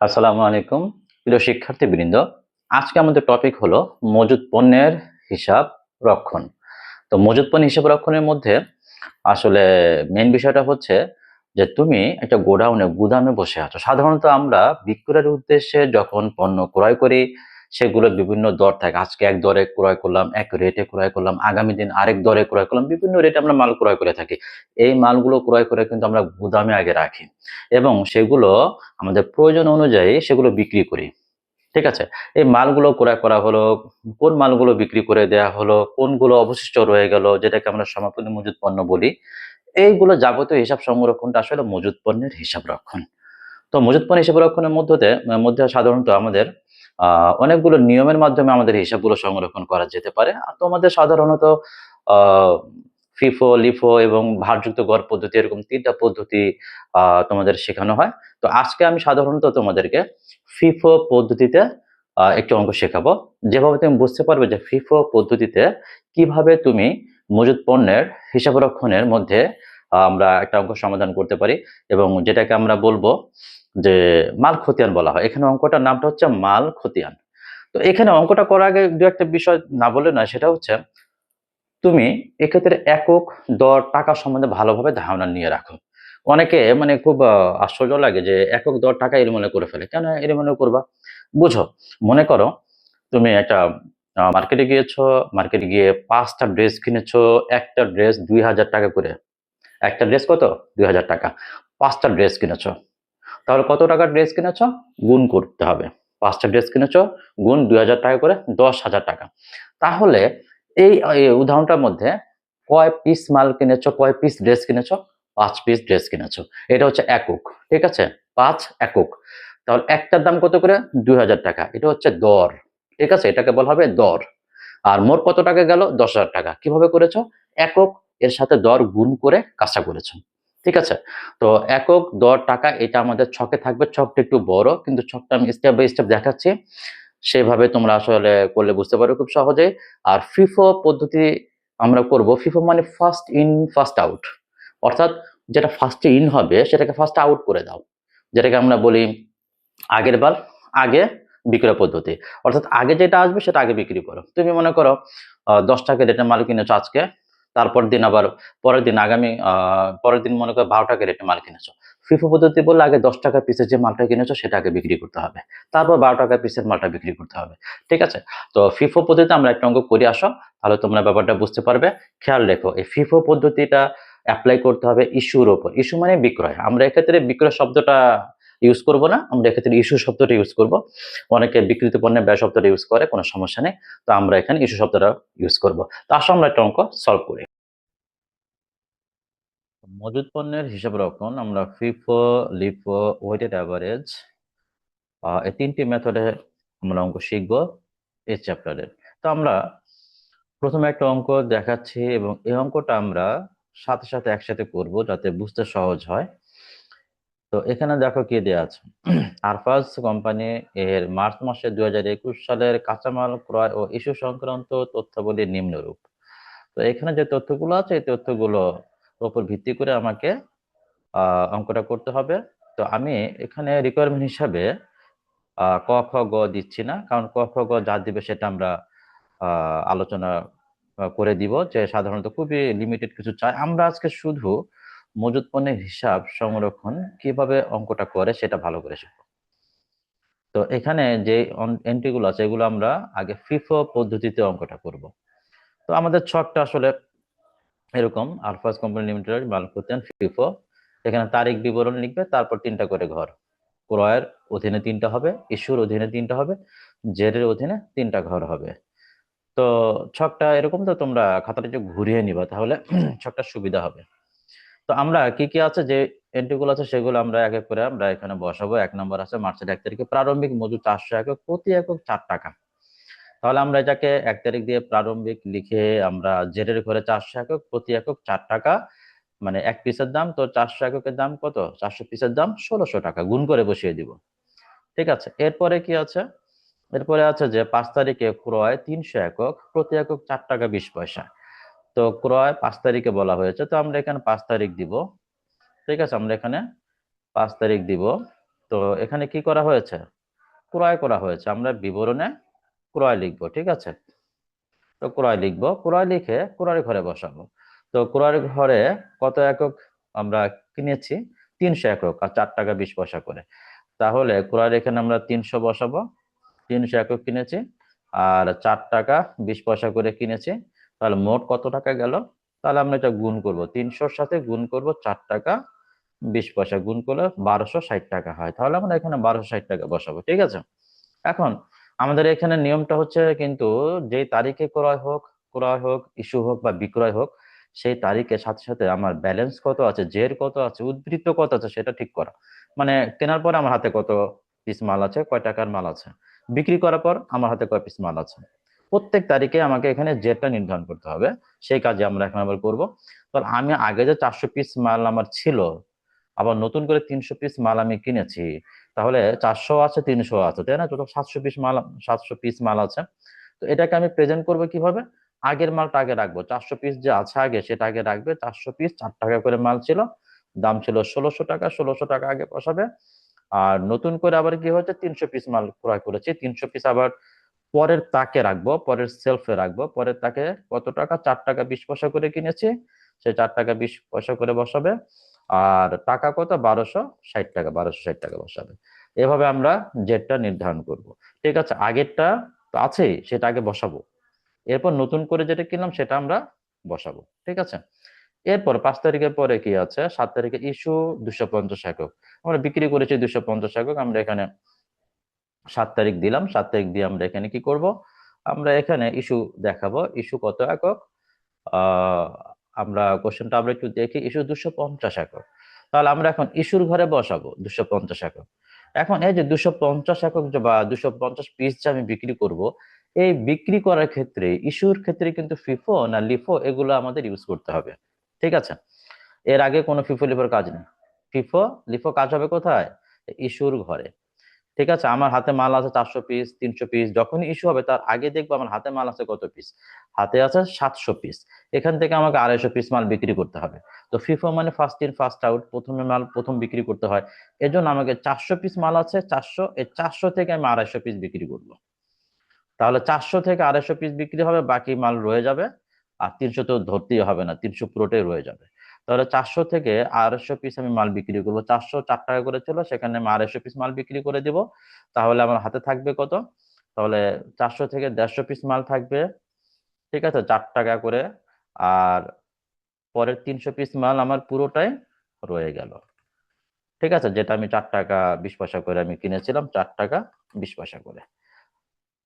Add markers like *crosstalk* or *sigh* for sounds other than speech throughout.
আসসালামু আলাইকুম। প্রিয় শিক্ষার্থী বৃন্দ আজকে আমাদের টপিক হলো মজুদ পণ্যের হিসাব রক্ষণ। তো মজুদ পণ্য হিসাব রক্ষণের মধ্যে আসলে মেন বিষয়টা হচ্ছে যে তুমি একটা গোডাউনে গুদামে বসে আছো। সাধারণত আমরা বিক্রয়ের উদ্দেশ্যে যখন পণ্য ক্রয় করি সেগুলো বিভিন্ন দর থাকে। আজকে এক দরে ক্রয় করলাম, এক রেটে ক্রয় করলাম, আগামী দিন আরেক দরে ক্রয় করলাম, বিভিন্ন রেটে আমরা মাল ক্রয় করে থাকি। এই মালগুলো ক্রয় করে কিন্তু আমরা গুদামে আগে রাখি এবং সেগুলো আমাদের প্রয়োজন অনুযায়ী সেগুলো বিক্রি করি। ঠিক আছে? এই মালগুলো ক্রয় করা হলো, কোন মালগুলো বিক্রি করে দেয়া হলো, কোনগুলো অবশিষ্ট রয়ে গেল, যেটাকে আমরা সমাপনী মজুদ পণ্য বলি, এইগুলো যাবতীয় হিসাব সংরক্ষণটা আসলে মজুদ পণ্যের হিসাব রক্ষণ। তো মজুদ পণ্য হিসাব রক্ষণের মধ্যে মধ্যে সাধারণত আমাদের অনেকগুলো নিয়মের মাধ্যমে আমাদের হিসাবগুলো সংরক্ষণ করা যেতে পারে। আর তোমাদের সাধারণত ফিফো লিফো এবং ভারযুক্ত গড় পদ্ধতি এরকম তিনটা পদ্ধতি তোমাদের শেখানো হয়। তো আজকে আমি সাধারণত তোমাদেরকে ফিফো পদ্ধতিতে একটি অঙ্ক শেখাবো। যেভাবে তুমি বুঝতে পারবে যে ফিফো পদ্ধতিতে কীভাবে তুমি মজুদ পণ্যের হিসাব রক্ষণের মধ্যে আমরা একটা অঙ্ক সমাধান করতে পারি এবং যেটাকে আমরা বলব যে মাল খতিয়ান বলা হয়। এখানে অঙ্কটার নামটা হচ্ছে মাল খতিয়ান। তো এখানে অঙ্কটা করার আগে দু একটা বিষয় না বলে না সেটা হচ্ছে তুমি এক্ষেত্রে একক দর টাকা সম্বন্ধে ভালোভাবে ধারণা নিয়ে রাখো। অনেকে মানে খুব আশ্চর্য লাগে যে একক দর টাকা এর মনে করে ফেলে। কেন এর মনে করবা? বুঝো, মনে করো তুমি একটা মার্কেটে গিয়েছো মার্কেটে গিয়ে পাঁচটা ড্রেস কিনেছো, একটা ড্রেস দুই হাজার টাকা করে। একটা ড্রেস কত? দুই হাজার টাকা। পাঁচটা ড্রেস কিনেছো। তাহলে কত টাকার ড্রেস কিনেছো? গুণ করতে হবে। পাঁচটা ড্রেস কিনেছো, গুণ দুই হাজার টাকা করে দশ হাজার টাকা। তাহলে এই উদাহরণটার মধ্যে কয় পিস মাল কিনেছো, কয় পিস ড্রেস কিনেছো? পাঁচ পিস ড্রেস কিনেছো। এটা হচ্ছে একক, ঠিক আছে? পাঁচ একক। তাহলে একটার দাম কত করে? দুই হাজার টাকা। এটা হচ্ছে দর, ঠিক আছে? এটাকে বলা হবে দর। আর মোট কত টাকা গেল? দশ হাজার টাকা। কীভাবে করেছ? একক, এর সাথে দর গুণ করে কাঁচা করেছ। ঠিক আছে? তো একক দর টাকা এটা আমাদের ছকে থাকবে, ছকটা একটু বড়, কিন্তু ছকটা আমি স্টেপ বাই স্টেপ দেখাচ্ছি। সেভাবে তোমরা আসলে করলে বুঝতে পারবে খুব সহজে। আর ফিফো পদ্ধতি আমরা করব ফিফো মানে ফার্স্ট ইন ফার্স্ট আউট অর্থাৎ যেটা ফার্স্টে ইন হবে, সেটাকে ফার্স্ট আউট করে দাও। যেটাকে আমরা বলি আগের বার, আগে বিক্রয় পদ্ধতি। অর্থাৎ আগে যেটা আসবে, সেটা আগে বিক্রি করো। তুমি মনে করো দশ টাকা রেটের মাল কিনেছো আজকে তারপর দিন আবার পরের দিন আগামী পরের দিন মনে করো বারো টাকা রেটে মাল কিনেছো। ফিফো পদ্ধতি বললে আগে দশ টাকা পিসের যে মালটা কিনেছো সেটা আগে বিক্রি করতে হবে। তারপর বারো টাকা পিসের মালটা বিক্রি করতে হবে। ঠিক আছে? তো ফিফো পদ্ধতিতে আমরা একটা অঙ্ক করে আসো, তাহলে তোমরা ব্যাপারটা বুঝতে পারবে। খেয়াল রেখো, এই ফিফো পদ্ধতিটা অ্যাপ্লাই করতে হবে ইস্যুর ওপর। ইস্যু মানে বিক্রয়। আমরা এক্ষেত্রে বিক্রয় শব্দটা ইউজ করব না। আমরা এক্ষেত্রে ইস্যু শব্দটা ইউজ করব। অনেকে বিকৃত পণ্যের ব্যয় শব্দটা ইউজ করে, কোনো সমস্যা নেই। তো আমরা এখানে ইস্যু শব্দটা ইউজ করব। তো আসো আমরা একটা অঙ্ক সলভ করি। মজুদ পণ্যের হিসাব রক্ষণ, আমরা ফিফো লিফো ওয়েটেড অ্যাভারেজ এই তিনটি মেথডে আমরা অঙ্ক শিখব এই চ্যাপ্টারের তো আমরা প্রথমে একটা অঙ্ক দেখাচ্ছি এবং এই অঙ্কটা আমরা সাথে সাথে একসাথে করব যাতে বুঝতে সহজ হয়। তো এখানে দেখো কি দেওয়া আছে। *clears throat* আরফাজ কোম্পানি এর মার্চ মাসে দুই হাজার একুশ সালের কাঁচামাল ক্রয় ও ইস্যু সংক্রান্ত তথ্যাবলী নিম্নরূপ। তো এখানে যে তথ্যগুলো আছে, এই তথ্যগুলো উপর ভিত্তি করে আমাকে অঙ্কটা করতে হবে। তো আমি এখানে রিকোয়ারমেন্ট হিসাবে ক, খ, গ দিচ্ছি না, কারণ ক, খ, গ যা দিবে সেটা আমরা আলোচনা করে দিব যে সাধারণত খুবই লিমিটেড কিছু চাই। আমরা আজকে শুধু মজুদ পণ্যের হিসাব সংরক্ষণ কীভাবে অঙ্কটা করে সেটা ভালো করে শিখব। তো এখানে যে এন্ট্রিগুলো আছে, এগুলো আমরা আগে ফিফো পদ্ধতিতে অঙ্কটা করব। তো আমাদের ছকটা আসলে এরকম আলফাস কোম্পানি লিমিটেড মালকুতেন ফিফো এখানে তারিখ বিবরণ লিখবে, তারপর তিনটা করে ঘর। ক্রয়ের অধীনে তিনটা হবে, ইস্যুর অধীনে তিনটা হবে জেরের অধীনে তিনটা ঘর হবে। তো ছকটা এরকম, তো তোমরা খাতাটা একটু ঘুরিয়ে নিবা, তাহলে *clears throat* ছকটা সুবিধা হবে। তো আমরা কি কি আছে যে এন্ট্রিগুলো আছে সেগুলো আমরা এক এক করে আমরা এখানে বসাবো। এক নম্বর আছে মার্চের এক তারিখে প্রারম্ভিক মজুর চারশো একক, প্রতি একক চার টাকা। তাহলে আমরা এটাকে এক তারিখ দিয়ে প্রারম্ভিক লিখে আমরা জেরের ঘরে চারশো একক, প্রতি একক চার টাকা। মানে এক পিসের দাম তো চারশো এককের দাম কত? চারশো পিসের দাম ষোলোশো টাকা, গুণ করে বসিয়ে দিব। ঠিক আছে? এরপরে কি আছে? এরপরে আছে যে পাঁচ তারিখে ক্রয় তিনশো একক, প্রতি একক চার টাকা বিশ পয়সা। তো ক্রয় পাঁচ তারিখে বলা হয়েছে, তো আমরা এখানে পাঁচ তারিখ দিব। ঠিক আছে, আমরা এখানে পাঁচ তারিখ দিব। তো এখানে কি করা হয়েছে? ক্রয় করা হয়েছে। আমরা বিবরণে ক্রয় লিখব, ঠিক আছে? তো ক্রয় লিখব। ক্রয় লিখে ক্রয়ের ঘরে বসাবো। তো ক্রয়ের ঘরে কত একক আমরা কিনেছি? তিনশো একক, আর চার টাকা বিশ পয়সা করে। তাহলে ক্রয়ের এখানে আমরা তিনশো বসাবো। তিনশো একক কিনেছি, আর চার টাকা বিশ পয়সা করে কিনেছি। তাহলে মোট কত টাকা গেল? তাহলে আমরা এটা গুণ করব। তিনশোর সাথে গুণ করব চার টাকা, বিশ পয়সা গুণ করলে বারোশো ষাট টাকা হয়। তাহলে আমরা এখানে বারোশো ষাট টাকা বসাবো, ঠিক আছে? এখন আমাদের এখানে নিয়মটা হচ্ছে কিন্তু যেই তারিখে ক্রয় হোক ক্রয় হোক, ইস্যু হোক বা বিক্রয় হোক, সেই তারিখের সাথে সাথে আমার ব্যালেন্স কত আছে, জের কত আছে, উদ্বৃত্ত কত আছে সেটা ঠিক করা। মানে কেনার পরে আমার হাতে কত পিস মাল আছে, কয় টাকার মাল আছে? বিক্রি করার পর আমার হাতে কয় পিস মাল আছে? প্রত্যেক তারিখে আমাকে এখানে জেটটা নির্ধারণ করতে হবে। সেই কাজে আমরা এখন আবার করব। তাহলে আমি আগে যে চারশো পিস মাল আমার ছিল, আবার নতুন করে তিনশো পিস মাল আমি কিনেছি, তাহলে চারশো আছে, তিনশো আছে, তাই না? টোটাল সাতশো পিস মাল, সাতশো পিস মাল আছে। তো এটাকে আমি প্রেজেন্ট করব কীভাবে? আগের মালটা আগে রাখব। চারশো পিস যে আছে আগে, সেটা আগে রাখবে। চারশো পিস চার টাকা করে মাল ছিল, দাম ছিল ষোলোশো টাকা ষোলোশো টাকা আগে বসাবে। আর নতুন করে আবার কি হচ্ছে তিনশো পিস মাল ক্রয় করেছি। তিনশো পিস আবার পরের তাকে রাখব, পরের সেলফে রাখব। পরের তাকে কত টাকা? চার টাকা বিশ পয়সা করে কিনেছি। সে চার টাকা বিশ পয়সা করে বসাবে। আর টাকা কত? বারোশো ষাট টাকা, বারোশো ষাট টাকা বসাবে। এভাবে আমরা জেটটা নির্ধারণ করব। ঠিক আছে, আগেরটা তো আছেই, সেটা আগে বসাবো। এরপর নতুন করে যেটা কিনলাম, সেটা আমরা বসাবো। ঠিক আছে? এরপর পাঁচ তারিখের পরে কি আছে? সাত তারিখে ইস্যু দুশো পঞ্চাশ একক। আমরা বিক্রি করেছি দুশো পঞ্চাশ একক। আমরা এখানে সাত তারিখ দিলাম, সাত তারিখ দিয়ে আমরা এখানে কি করব? আমরা এখানে ইস্যু দেখাবো ইস্যু কত একক? আমরা কোশ্চেনটা আমরা একটু দেখি ইস্যু দুশো পঞ্চাশ একক। তাহলে আমরা এখন ইস্যুর ঘরে বসাবো, দুশো পঞ্চাশ একক। এখন এই যে দুশো পঞ্চাশ একক বা দুশো পঞ্চাশ পিস যে আমি বিক্রি করব, এই বিক্রি করার ক্ষেত্রে ইস্যুর ক্ষেত্রে কিন্তু ফিফো না লিফো এগুলো আমাদের ইউজ করতে হবে। ঠিক আছে? এর আগে কোনো ফিফো লিফোর কাজ নেই। ফিফো লিফো কাজ হবে কোথায়? ইস্যুর ঘরে। ঠিক আছে? আমার হাতে মাল আছে চারশো পিস তিনশো পিস যখনই ইস্যু হবে তার আগে দেখব আমার হাতে মাল আছে কত পিস হাতে আছে সাতশো পিস এখান থেকে আমাকে আড়াইশো পিস মাল বিক্রি করতে হবে। তো ফিফো মানে ফার্স্ট ইন ফার্স্ট আউট প্রথমে মাল প্রথম বিক্রি করতে হয়। এজন্য আমাকে চারশো পিস মাল আছে, চারশো, এই চারশো থেকে আমি আড়াইশো পিস বিক্রি করব। তাহলে চারশো থেকে আড়াইশো পিস বিক্রি হবে, বাকি মাল রয়ে যাবে। আর তিনশো তো ধরতেই হবে না, তিনশো পুরোটাই রয়ে যাবে। তাহলে চারশো থেকে আড়াইশো পিস আমি মাল বিক্রি করব। চারশো চার টাকা করে ছিল, সেখানে আমি আড়াইশো পিস মাল বিক্রি করে দিব। তাহলে আমার হাতে থাকবে কত? তাহলে চারশো থেকে দেড়শো পিস মাল থাকবে। ঠিক আছে? চার টাকা করে। আর পরের তিনশো পিস মাল আমার পুরোটাই রয়ে গেল। ঠিক আছে? যেটা আমি চার টাকা, বিশ পয়সা করে আমি কিনেছিলাম, চার টাকা, বিশ পয়সা করে।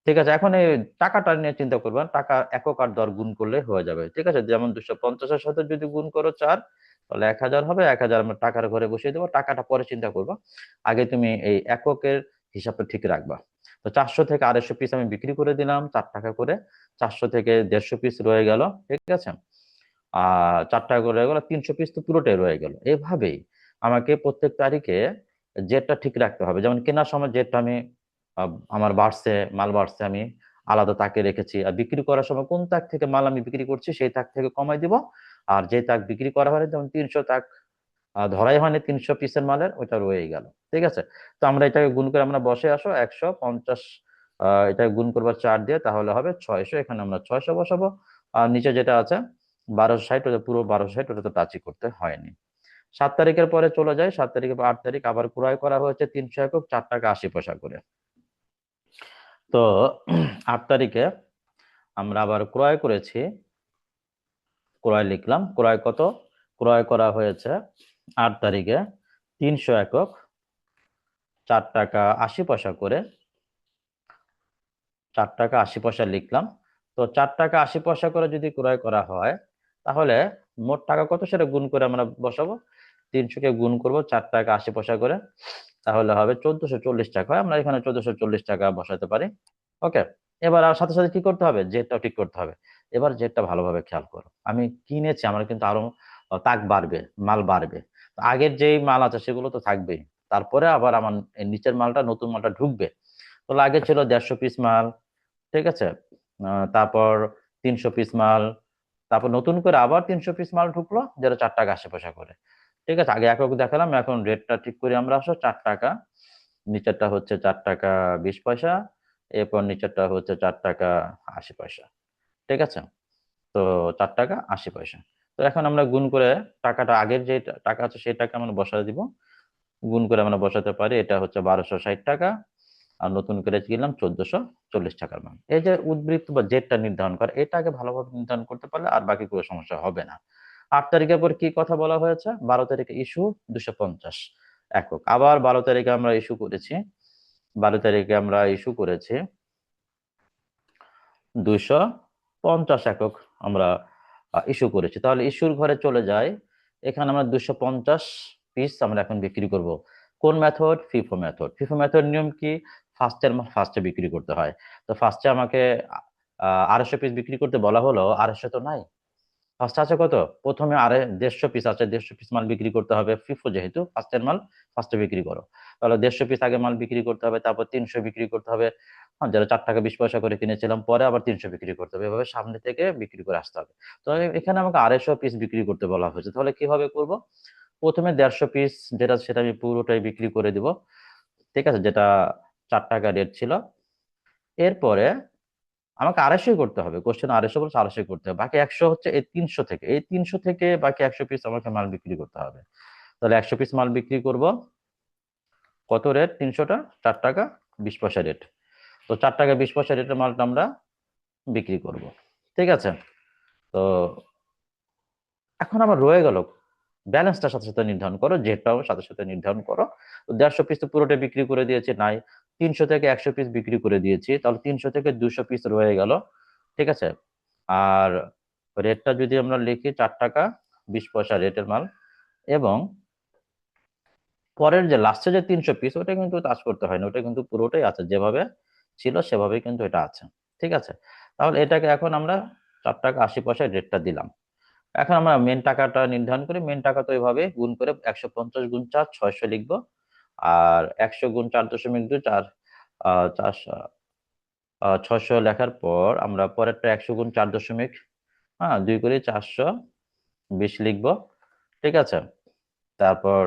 ঠিক আছে? এখন এই টাকাটা নিয়ে চিন্তা করবেন, টাকা একক আর দর গুণ করলে হয়ে যাবে। ঠিক আছে? যেমন দুশো পঞ্চাশের সাথে যদি গুণ করো চার, তাহলে এক হাজার হবে। এক হাজার আমরা টাকার ঘরে বসিয়ে দেবো। টাকাটা পরে চিন্তা করব। আগে তুমি এই এককের হিসাবটা ঠিক রাখবা। তো চারশো থেকে আড়াইশো পিস আমি বিক্রি করে দিলাম চার টাকা করে। চারশো থেকে দেড়শো পিস রয়ে গেল। ঠিক আছে? আর চার টাকা করে রয়ে গেল। তিনশো পিস তো পুরোটাই রয়ে গেল। এভাবেই আমাকে প্রত্যেক তারিখে জেটটা ঠিক রাখতে হবে। যেমন কেনার সময় জেটটা আমি আমার বাড়ছে, মাল বাড়ছে, আমি আলাদা তাকে রেখেছি। আর বিক্রি করার সময় কোন তাক থেকে মাল আমি বিক্রি করছি, সেই তাক থেকে কমাই দিব। আর যে তাক বিক্রি করা হয় যেমন তিনশো তাক ধরাই হয়নি তিনশো পিসের মালের, ওইটা রয়ে গেল। ঠিক আছে? তো আমরা এটাকে গুণ করে আমরা বসে আসো, একশো পঞ্চাশ এটা গুণ করবার চার দিয়ে তাহলে হবে ছয়শো, এখানে আমরা ছয়শো বসাবো। আর নিচে যেটা আছে, বারোশো ষাট, ওটা পুরো বারোশো ষাট ওটা তো টাচই করতে হয়নি। সাত তারিখের পরে চলে যায় সাত তারিখের পর আট তারিখ আবার ক্রয় করা হয়েছে তিনশো একক, চার টাকা আশি পয়সা করে। তো আট তারিখে আমরা আবার ক্রয় করেছি। ক্রয় লিখলাম। ক্রয় কত? ক্রয় করা হয়েছে আট তারিখে তিনশো একক চার টাকা আশি পয়সা করে। চার টাকা আশি পয়সা লিখলাম। তো চার টাকা আশি পয়সা করে যদি ক্রয় করা হয়, তাহলে মোট টাকা কত সেটা গুণ করে আমরা বসাবো? তিনশোকে গুণ করব, চার টাকা আশি পয়সা করে, তাহলে হবে চোদ্দশো চল্লিশ টাকা। আমরা এখানে চোদ্দশো চল্লিশ টাকা বসাতে পারি। ওকে, এবার আর সাথে সাথে কি করতে হবে? জেটটাও ঠিক করতে হবে। এবার জেটটা ভালোভাবে খেয়াল করো। আমি কিনেছি, আমার কিন্তু আরও তাক বাড়বে, মাল বাড়বে। আগের যেই মাল আছে সেগুলো তো থাকবেই। তারপরে আবার আমার নিচের মালটা, নতুন মালটা ঢুকবে। তো আগে ছিল দেড়শো পিস মাল, ঠিক আছে? তারপর তিনশো পিস মাল, তারপর নতুন করে আবার তিনশো পিস মাল ঢুকলো, যেটা চার টাকা আশি পয়সা করে। ঠিক আছে, আগে একক দেখালাম, এখন রেটটা ঠিক করে আমরা আসো, চার টাকা। নিচেরটা হচ্ছে চার টাকা বিশ পয়সা, এরপর নিচেরটা হচ্ছে চার টাকা আশি পয়সা। ঠিক আছে? তো চার টাকা আশি পয়সা। তো এখন আমরা গুণ করে টাকাটা আগের যে টাকা আছে সেই টাকা আমরা বসাতে দিব। গুণ করে আমরা বসাতে পারি, এটা হচ্ছে বারোশো ষাট টাকা। আর নতুন করে কিনলাম চোদ্দশো চল্লিশ টাকার মান। এই যে উদ্বৃত্ত বা জেটটা নির্ধারণ করে, এটাকে ভালোভাবে নির্ধারণ করতে পারলে আর বাকি কোনো সমস্যা হবে না। আট তারিখের পর কি কথা বলা হয়েছে? বারো তারিখে ইস্যু দুশো পঞ্চাশ একক। আবার বারো তারিখে আমরা ইস্যু করেছি। বারো তারিখে আমরা ইস্যু করেছি দুইশো পঞ্চাশ একক আমরা ইস্যু করেছি। তাহলে ইস্যুর ঘরে চলে যায় এখানে আমরা দুশো পঞ্চাশ পিস আমরা এখন বিক্রি করব। কোন method FIFO method FIFO method নিয়ম কি? ফার্স্টের ফার্স্টে বিক্রি করতে হয়। তো ফার্স্টে আমাকে আড়াইশো পিস বিক্রি করতে বলা হলো। আড়াইশো তো নাই। ফার্স্ট আছে কত? প্রথমে আরে দেড়শো পিস আছে, দেড়শো পিস মাল বিক্রি করতে হবে। ফিফো যেহেতু, ফার্স্টের মাল ফার্স্টে বিক্রি করো। তাহলে দেড়শো পিস আগে মাল বিক্রি করতে হবে, তারপর তিনশো বিক্রি করতে হবে। হ্যাঁ যারা চার টাকা বিশ পয়সা করে কিনেছিলাম, পরে আবার তিনশো বিক্রি করতে হবে। এভাবে সামনে থেকে বিক্রি করে আসতে হবে। তো এখানে আমাকে আড়াইশো পিস বিক্রি করতে বলা হয়েছে। তাহলে কীভাবে করব? প্রথমে দেড়শো পিস যেটা, সেটা আমি পুরোটাই বিক্রি করে দিব। ঠিক আছে? যেটা চার টাকা রেট ছিল। এরপরে আমাকে আড়াইশোই করতে হবে কোশ্চেন আড়াইশো বলছে আড়াইশোই করতে হবে, বাকি একশো হচ্ছে এই তিনশো থেকে, এই তিনশো থেকে বাকি একশো পিস আমাকে মাল বিক্রি করতে হবে। তাহলে একশো পিস মাল বিক্রি করব, কত রেট তিনশোটা, চার টাকা, বিশ পয়সা রেট তো চার টাকা, বিশ পয়সা রেটের মালটা আমরা বিক্রি করব। ঠিক আছে? তো এখন আমার রয়ে গেল ব্যালেন্সটার সাথে সাথে নির্ধারণ করো জেটটাও সাথে সাথে নির্ধারণ করো। দেড়শো পিস তো পুরোটা বিক্রি করে দিয়েছি, নাই, তিনশো থেকে একশো পিস বিক্রি করে দিয়েছি, তাহলে তিনশো থেকে দুশো পিস রয়ে গেল, ঠিক আছে? আর রেটটা যদি আমরা লিখি চার টাকা, বিশ পয়সা রেটের মাল, এবং পরের যে লাস্টে যে তিনশো পিস ওটা কিন্তু কাজ করতে হয় না ওটা কিন্তু পুরোটাই আছে, যেভাবে ছিল সেভাবেই কিন্তু এটা আছে, ঠিক আছে? তাহলে এটাকে এখন আমরা চার টাকা আশি পয়সায় রেটটা দিলাম। এখন আমরা মেন টাকাটা নির্ধারণ করি। মেন টাকা তো এইভাবে গুণ করে একশো পঞ্চাশ গুণ চার, ছয়শো লিখব। আর একশো গুণ চার দশমিক দুই, চার চারশো ছয়শো লেখার পর আমরা পরেরটা একশো গুণ চার দশমিক হ্যাঁ দুই করে চারশো বিশ লিখব। ঠিক আছে? তারপর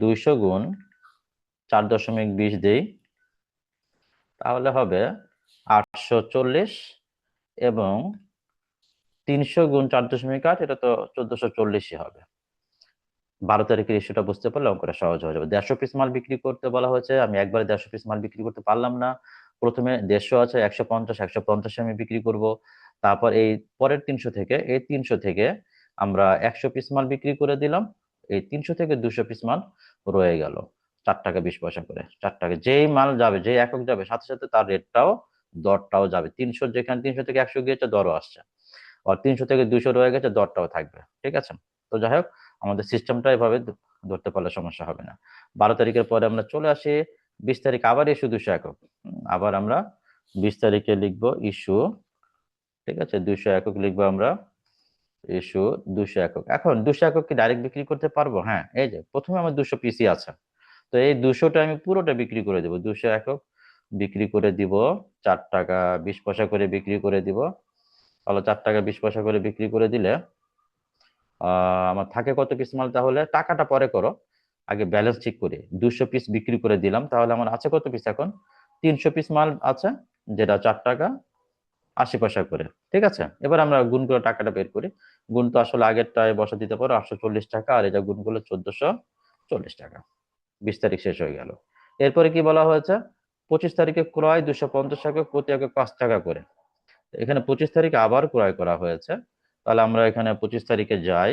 দুইশো গুণ চার দশমিক বিশ দিই। তাহলে হবে আটশো চল্লিশ এবং তিনশো গুণ চার দশমিক আট, এটা তো চোদ্দশো চল্লিশই হবে। বারো তারিখের ইস্যুটা বুঝতে পারলে অঙ্কটা সহজ হয়ে যাবে। দেড়শো পিস মাল বিক্রি করতে বলা হয়েছে, আমি একবারে দেড়শো পিস মাল বিক্রি করতে পারলাম না। প্রথমে দেড়শো আছে, একশো পঞ্চাশ, একশো পঞ্চাশে আমি বিক্রি করব। তারপর এই পরের তিনশো থেকে, এই তিনশো থেকে আমরা একশো পিস মাল বিক্রি করে দিলাম। এই তিনশো থেকে দুশো পিস মাল রয়ে গেল। চার টাকা বিশ পয়সা করে। চার টাকা যেই মাল যাবে, যেই একক যাবে, সাথে সাথে তার রেটটাও দরটাও যাবে। তিনশো যেখানে তিনশো থেকে একশো গিয়েছে, দরও আসছে। তিনশো থেকে দুশো রয়ে গেছে, দরটাও থাকবে, ঠিক আছে? তো যাই হোক, আমাদের সিস্টেমটা এভাবে ধরতে পারলে সমস্যা হবে না। বারো তারিখের পরে আমরা চলে আসি, বিশ তারিখ আবার ইস্যু দুশো একক। আবার আমরা বিশ তারিখে লিখব ইস্যু ঠিক আছে? দুশো একক লিখব আমরা ইস্যু দুশো একক। এখন দুশো একক কি ডাইরেক্ট বিক্রি করতে পারব? হ্যাঁ এই যে প্রথমে আমার দুশো পিসি আছে। তো এই দুশোটা আমি পুরোটা বিক্রি করে দেবো। দুশো একক বিক্রি করে দিব, চার টাকা, বিশ পয়সা করে বিক্রি করে দিব। তাহলে চার টাকা বিশ পয়সা করে বিক্রি করে দিলে আমার থাকে কত পিস মাল তাহলে টাকাটা পরে করো। আগে ব্যালেন্স ঠিক করে। দুশো পিস বিক্রি করে দিলাম, তাহলে আমার আছে কত পিস এখন? তিনশো পিস মাল আছে, যেটা চার টাকা আশি পয়সা করে। ঠিক আছে? এবার আমরা গুণ করে টাকাটা বের করি। গুণ তো আসলে আগেরটায় বসা দিতে পারো, আটশো চল্লিশ টাকা, আর এটা গুণ করলে চোদ্দশো চল্লিশ টাকা। বিশ তারিখ শেষ হয়ে গেল। এরপরে কি বলা হয়েছে? পঁচিশ তারিখে ক্রয় দুশো পঞ্চাশ টাকা, প্রতি একক পাঁচ টাকা করে। এখানে পঁচিশ তারিখে আবার ক্রয় করা হয়েছে। তাহলে আমরা এখানে পঁচিশ তারিখে যাই।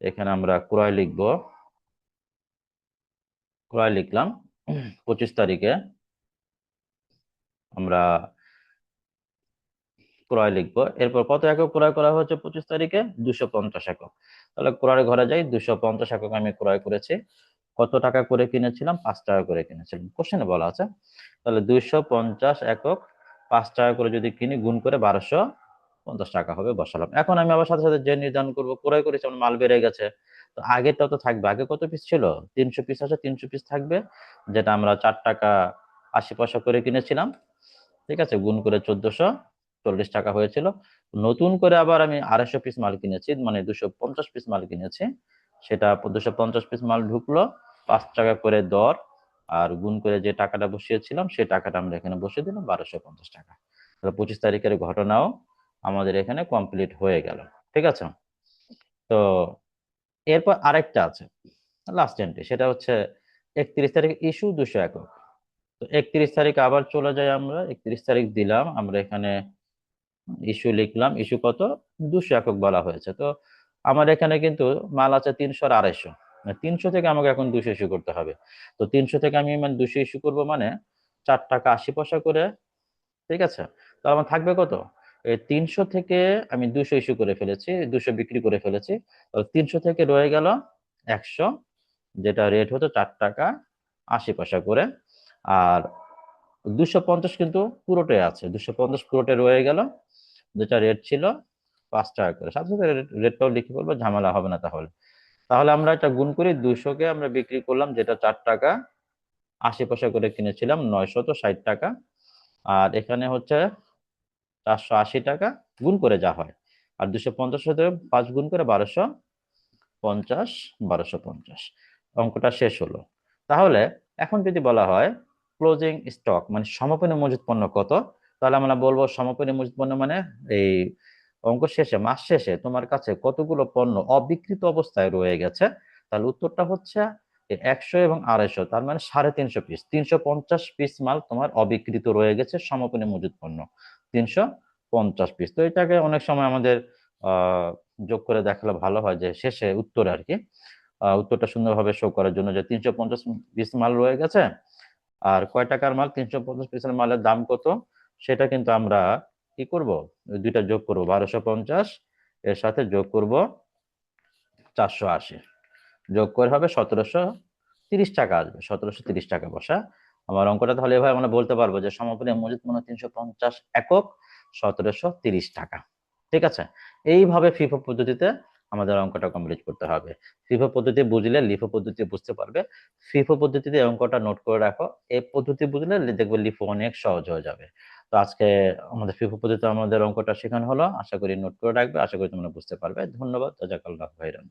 এখানে আমরা ক্রয় লিখব। ক্রয় লিখলাম। পঁচিশ তারিখে আমরা ক্রয় লিখব। এরপর কত একক ক্রয় করা হয়েছে পঁচিশ তারিখে? দুশো পঞ্চাশ একক। তাহলে ক্রয় ঘরে যাই। দুশো পঞ্চাশ একক আমি ক্রয় করেছি। কত টাকা করে কিনেছিলাম? পাঁচ টাকা করে কিনেছিলাম। কোশ্চেনে বলা আছে। তাহলে দুইশো পঞ্চাশ একক পাঁচ টাকা করে যদি কিনি, গুণ করে বারোশো পঞ্চাশ টাকা হবে বসালাম। এখন আমি আবার সাথে সাথে যে নির্ধারণ করব, ক্রয় করেছি, আমার মাল বেড়ে গেছে। তো আগেরটা তো থাকবে। আগে কত পিস ছিল? তিনশো পিস আছে, তিনশো পিস থাকবে, যেটা আমরা চার টাকা আশি পয়সা করে কিনেছিলাম। ঠিক আছে? গুণ করে চোদ্দশো চল্লিশ টাকা হয়েছিল। নতুন করে আবার আমি আড়াইশো পিস মাল কিনেছি মানে দুশো পঞ্চাশ পিস মাল কিনেছি। সেটা দুশো পঞ্চাশ পিস মাল ঢুকলো, পাঁচ টাকা করে দর আর গুণ করে যে টাকাটা বসিয়েছিলাম, সেই টাকাটা আমরা এখানে বসিয়ে দিলাম বারোশো পঞ্চাশ টাকা। তাহলে পঁচিশ তারিখের ঘটনাও আমাদের এখানে কমপ্লিট হয়ে গেল। ঠিক আছে? তো এরপর আরেকটা আছে। লাস্ট এন্ট্রি সেটা হচ্ছে একত্রিশ তারিখ ইস্যু দুশো একক। তো একত্রিশ তারিখ আবার চলে যাই আমরা। একত্রিশ তারিখ দিলাম, আমরা এখানে ইস্যু লিখলাম। ইস্যু কত? দুশো একক বলা হয়েছে। তো আমার এখানে কিন্তু মাল আছে তিনশো আড়াইশো। তিনশো থেকে আমাকে এখন দুশো ইস্যু করতে হবে। তো তিনশো থেকে আমি মানে দুশো ইস্যু করব মানে চার টাকা আশি পয়সা করে, ঠিক আছে? তাহলে আমার থাকবে কত? এই তিনশো থেকে আমি দুশো ইস্যু করে ফেলেছি, দুশো বিক্রি করে ফেলেছি। তিনশো থেকে রয়ে গেল একশো, যেটা রেট হতো চার টাকা আশি পয়সা করে। আর দুশো পঞ্চাশ কিন্তু পুরোটাই আছে, দুশো পঞ্চাশ পুরোটাই রয়ে গেল, যেটা রেট ছিল পাঁচ টাকা করে। সাথে সাথে রেটটাও লিখে বলব, ঝামেলা হবে না তাহলে। তাহলে আমরা এটা গুণ করি দুশোকে আমরা বিক্রি করলাম, যেটা চার টাকা। আশি পয়সা করে কিনেছিলাম নয়শত ষাট টাকা। আর এখানে হচ্ছে চারশো আশি টাকা গুণ করে যা হয়। আর দুশো পঞ্চাশ সাথে পাঁচ গুণ করে বারোশো পঞ্চাশ বারোশো পঞ্চাশ। অঙ্কটা শেষ হলো। তাহলে এখন যদি বলা হয় ক্লোজিং স্টক মানে সমাপনী মজুত পণ্য কত, তাহলে আমরা বলব সমাপনী মজুত পণ্য মানে এই অঙ্ক শেষে, মাস শেষে তোমার কাছে কতগুলো পণ্য অবিকৃত অবস্থায় রয়ে গেছে? তাহলে উত্তরটা হচ্ছে একশো এবং আড়াইশো, তার মানে সাড়ে তিনশো পিস তিনশো পঞ্চাশ পিস মাল তোমার অবিকৃত রয়ে গেছে সমাপনী মজুত পণ্য। তিনশো পঞ্চাশ পিস তো এটাকে অনেক সময় আমাদের যোগ করে দেখালে ভালো হয় যে শেষে উত্তর আর কি। উত্তরটা সুন্দরভাবে শো করার জন্য যে তিনশো পঞ্চাশ পিস মাল রয়ে গেছে, আর কয় টাকার মাল? তিনশো পঞ্চাশ পিসের মালের দাম কত? সেটা কিন্তু আমরা কি করব? দুইটা যোগ করব, বারোশো পঞ্চাশ, এর সাথে যোগ করব চারশো আশি। যোগ করে হবে সতেরোশো তিরিশ টাকা আসবে, সতেরোশো তিরিশ টাকা বসা। আমার অঙ্কটা তাহলে এভাবে আমরা বলতে পারব যে সমাপনী মজুদ মনে তিনশো পঞ্চাশ একক, সতেরোশো তিরিশ টাকা। ঠিক আছে? এইভাবে ফিফো পদ্ধতিতে আমাদের অঙ্কটা কমপ্লিট করতে হবে। ফিফো পদ্ধতি বুঝলে লিফো পদ্ধতি বুঝতে পারবে। ফিফো পদ্ধতিতে অঙ্কটা নোট করে রাখো। এই পদ্ধতি বুঝলে দেখবে লিফো অনেক সহজ হয়ে যাবে। তো আজকে আমাদের ফিফু পদ্ধতিতে আমাদের অঙ্কটা শেখানো হলো। আশা করি নোট করে রাখবে। আশা করি তোমরা বুঝতে পারবে। ধন্যবাদ। জাজাকাল্লাহ ভাইরান